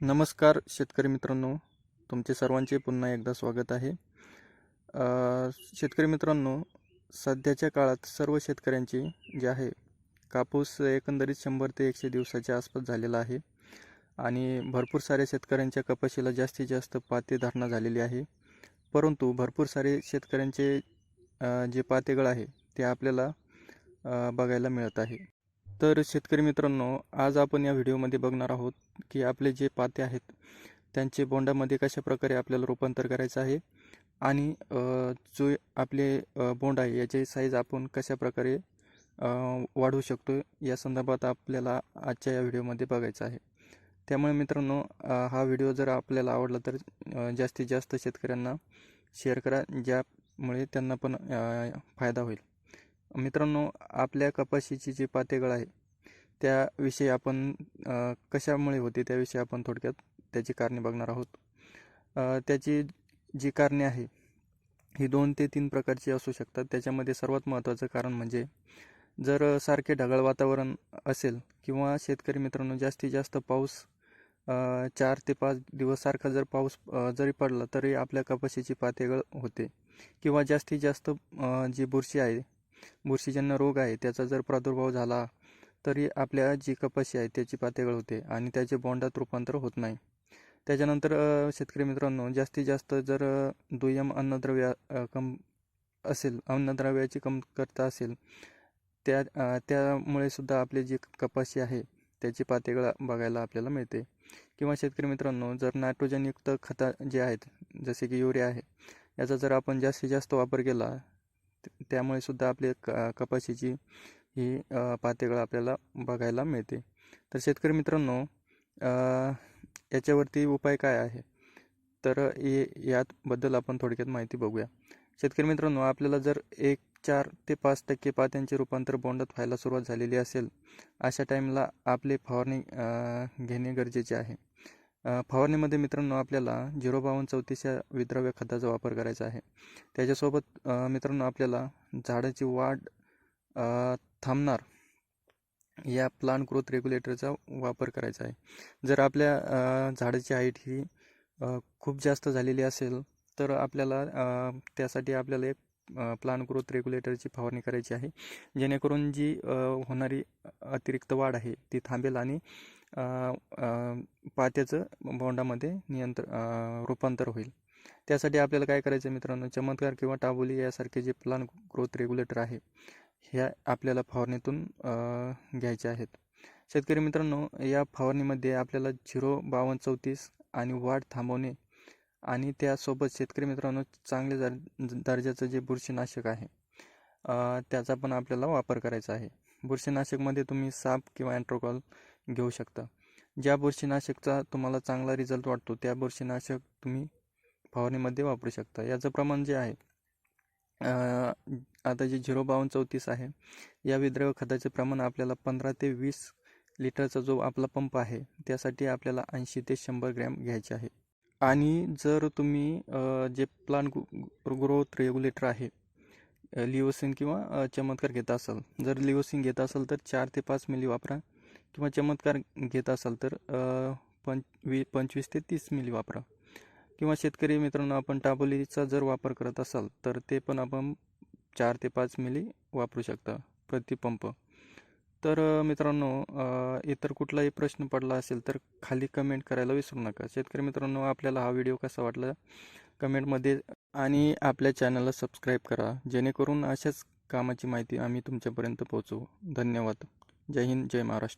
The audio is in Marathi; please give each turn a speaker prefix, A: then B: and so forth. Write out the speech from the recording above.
A: नमस्कार शेतकरी मित्रांनो. तुमचे सर्वांचे पुन्हा एकदा स्वागत आहे. शेतकरी मित्रांनो सध्याच्या काळात सर्व शेतकऱ्यांची जे आहे कापूस एकंदरीत शंभर ते एकशे दिवसाच्या आसपास झालेला आहे. आणि भरपूर साऱ्या शेतकऱ्यांच्या कपाशीला जास्तीत जास्त पाते धारणा झालेली आहे. परंतु भरपूर सारे शेतकऱ्यांचे जे पातेगळ आहे ते आपल्याला बघायला मिळत आहे. तर शेतकरी मित्रांनो आज आपण या व्हिडिओमध्ये बघणार आहोत की आपले जे पाते आहेत त्यांचे बोंडामध्ये कशा प्रकारे आपल्याला रूपांतर करायचं आहे आणि जो आपले बोंड आहे याचे साईज आपण कशा प्रकारे वाढवू शकतो या संदर्भात आपल्याला आजच्या या व्हिडिओमध्ये बघायचं आहे. त्यामुळे मित्रांनो हा व्हिडिओ जर आपल्याला आवडला तर जास्तीत जास्त शेतकऱ्यांना शेअर करा ज्यामुळे त्यांना पण फायदा होईल. मित्रांनो आपल्या कपाशीची जी पातेगळ आहे त्याविषयी आपण कशामुळे होते त्याविषयी आपण थोडक्यात त्याची कारणे बघणार आहोत. त्याची जी कारणे आहे ही दोन ते तीन प्रकारची असू शकतात. त्याच्यामध्ये सर्वात महत्त्वाचं कारण म्हणजे जर सारखे ढगाळ वातावरण असेल किंवा शेतकरी मित्रांनो जास्तीत जास्त पाऊस चार ते पाच दिवस सारखा जर पाऊस जरी पडला तरी आपल्या कपाशीची पातेगळ होते. किंवा जास्तीत जास्त जी बुरशी आहे बुरशीजन्य रोग आहे त्याचा जर प्रादुर्भाव झाला तरी आपल्या जी कपाशी आहे त्याची पातेगळ होते आणि त्याचे बोंडात रूपांतर होत नाही. त्याच्यानंतर शेतकरी मित्रांनो जास्तीत जास्त जर दुय्यम अन्नद्रव्य कम असेल अन्नद्रव्याची कमतरता असेल त्या त्यामुळे सुद्धा आपली जी कपाशी आहे त्याची पातळी बघायला आपल्याला मिळते. किंवा शेतकरी मित्रांनो जर नायट्रोजनयुक्त खतं जे आहेत जसे की युरिया आहे याचा जर आपण जास्तीत जास्त वापर केला त्यामुळे सुद्धा आपली क कपाशीची ही पातेगळ आपल्याला बघायला मिळते. तर शेतकरी मित्रांनो याच्यावरती उपाय काय आहे? तर हे याबद्दल आपण थोडक्यात माहिती बघूया. शेतकरी मित्रांनो आपल्याला जर एक चार ते पाच टक्के पात्यांचे रूपांतर बोंडात व्हायला सुरुवात झालेली असेल अशा टाईमला आपले फवारणी घेणे गरजेचे आहे. फवारणीमध्ये मित्रांनो आपल्याला झिरो बावन्न चौतीस या विद्रव्य खताचा वापर करायचा आहे. त्याच्यासोबत मित्रांनो आपल्याला झाडाची वाढ थांबणार या प्लांट ग्रोथ रेग्युलेटरचा वापर करायचा आहे. जर आपल्या झाडाची हाईट ही खूप जास्त झालेली असेल तर आपल्याला त्यासाठी आपल्याला एक प्लांट ग्रोथ रेग्युलेटरची फवारणी करायची आहे. जेणेकरून जी होणारी अतिरिक्त वाढ आहे ती थांबेल आणि पात्याचं बोंडामध्ये नियंत्र रूपांतर होईल. त्यासाठी आपल्याला काय करायचं मित्रांनो? चमत्कार किंवा टाबोली यासारखे जे प्लान ग्रोथ रेग्युलेटर आहे ह्या आपल्याला फवारणीतून घ्यायचे घ्यायच्या आहेत. शेतकरी मित्रांनो या फवारणीमध्ये आपल्याला झिरो बावन्न चौतीस आणि वाढ थांबवणे आणि त्यासोबत शेतकरी मित्रांनो चांगले दर दर्जाचं जे बुरशीनाशक आहे त्याचा पण आपल्याला वापर करायचा आहे. बुरशीनाशकमध्ये तुम्ही साप किंवा अँट्रोकॉल घेऊ शकता. ज्या बुरशीनाशकचा तुम्हाला चांगला रिझल्ट वाटतो त्या बुरशीनाशक तुम्ही फवारणीमध्ये वापरू शकता. याचं प्रमाण जे आहे आता जे झिरो बावन्न चौतीस आहे या विद्रव्य खताचे प्रमाण आपल्याला पंधरा ते वीस लिटरचा जो आपला पंप आहे त्यासाठी आपल्याला ऐंशी ते शंभर ग्रॅम घ्यायचे आहे. आणि जर तुम्ही जे प्लांट ग्रोथ रेग्युलेटर आहे लिओसिन किंवा चमत्कार घेत असाल जर लिओसिन घेत असाल तर चार ते पाच मिली वापरा. किंवा चमत्कार घेत असाल तर पंच वी पंचवीस ते तीस मिली वापरा. किंवा शेतकरी मित्रांनो आपण टाबोलीचा जर वापर करत असाल तर ते पण आपण चार ते पाच मिली वापरू शकता प्रतिपंप तर मित्रांनो इतर कुठलाही प्रश्न पडला असेल तर खाली कमेंट करायला विसरू नका. शेतकरी मित्रांनो आपल्याला हा व्हिडिओ कसा वाटला कमेंटमध्ये आणि आपल्या चॅनलला सबस्क्राईब करा जेणेकरून अशाच कामाची माहिती आम्ही तुमच्यापर्यंत पोहोचवू. धन्यवाद. जय हिंद जय महाराष्ट्र.